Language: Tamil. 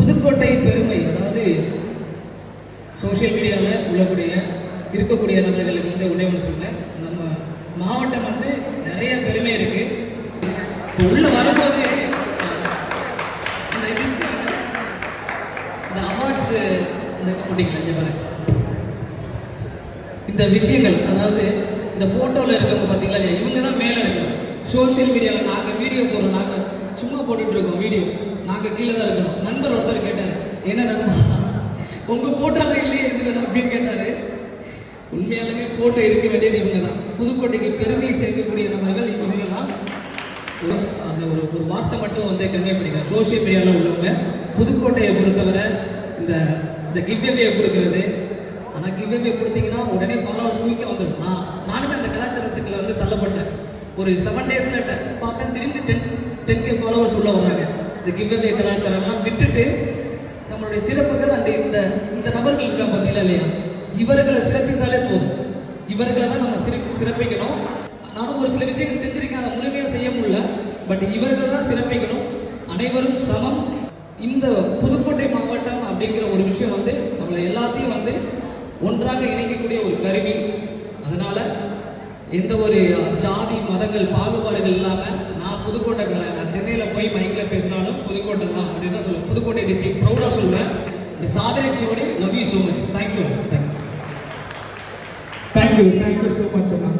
புதுக்கோட்டை பெருமை அதாவது சோஷியல் மீடியாவில் உள்ளக்கூடிய இருக்கக்கூடிய நபர்களுக்கு வந்து உடனே ஒன்று சொல்ல நம்ம மாவட்டம் வந்து நிறைய பெருமை இருக்கு. இப்போ உள்ளே வரும்போது அந்த இது இந்த அவார்ட்ஸ் இந்த போட்டிங்களா? இங்கே பாருங்க. இந்த விஷயங்கள் அதாவது இந்த ஃபோட்டோவில் இருக்கவங்க பார்த்தீங்களா இல்லையா? இவங்க தான் மேலே இருக்கணும். சோஷியல் மீடியாவில் நாங்கள் வீடியோ போடுறோம். நாங்கள் போட்டுட்ருக்கோம் இருக்கோம் வீடியோ. நாங்கள் கீழே தான் இருக்கணும். நண்பர் ஒருத்தர் கேட்டார் என்ன நண்பா உங்கள் ஃபோட்டோலாம் இல்லையே இருக்குது அப்படின்னு கேட்டார். உண்மையாலுமே ஃபோட்டோ இருக்க வேண்டியது இவங்க தான். புதுக்கோட்டைக்கு பெருமையை சேர்க்கக்கூடிய நபர்கள் இவங்க தான். அந்த ஒரு ஒரு வார்த்தை மட்டும் வந்து கன்வே பண்ணிக்கிறேன் சோசியல் மீடியாவில் உள்ளவங்க புதுக்கோட்டையை பொறுத்தவரை இந்த இந்த கிவ்அவேயை கொடுக்கறது ஆனால் கிவ்அவே கொடுத்தீங்கன்னா உடனே ஃபாலோவர்ஸ் குயிக்க வந்துடும். நான் நானுமே அந்த கலாச்சாரத்துக்குள்ள வந்து தள்ளப்பட்டேன். ஒரு செவன் டேஸில் பார்த்தேன் திரும்பி டென் டென் கே ஃபாலோவர்ஸ் உள்ள வந்தாங்க இந்த கிவ்அவே கலாச்சாரம்லாம் விட்டுட்டு நம்மளுடைய சிறப்புகள் அந்த இந்த இந்த நபர்கள் இருக்கா பார்த்தீங்களா இல்லையா? இவர்களை சிறப்பித்தாலே போதும். இவர்களை தான் நம்ம சிறப்பி சிறப்பிக்கணும். நானும் ஒரு சில விஷயங்கள் செஞ்சுருக்கேன் அதை முழுமையாக செய்ய முடியல. பட் இவர்களை தான் சிறப்பிக்கணும். அனைவரும் சமம். இந்த புதுக்கோட்டை மாவட்டம் அப்படிங்கிற ஒரு விஷயம் வந்து நம்மளை எல்லாத்தையும் வந்து ஒன்றாக இணைக்கக்கூடிய ஒரு கருவி. அதனால் எந்த ஒரு ஜாதி மதங்கள் பாகுபாடுகள் இல்லாமல் நான் புதுக்கோட்டைக்காரன். நான் சென்னையில் போய் மைக்கில் பேசினாலும் புதுக்கோட்டை தான் அப்படின்னு தான் சொல்லுவேன். புதுக்கோட்டை டிஸ்ட்ரிக்ட் ப்ரௌடாக சொல்லுவேன் இந்த சாதனை சிவடி love you so much thank you thank you thank you thank you so much Anna.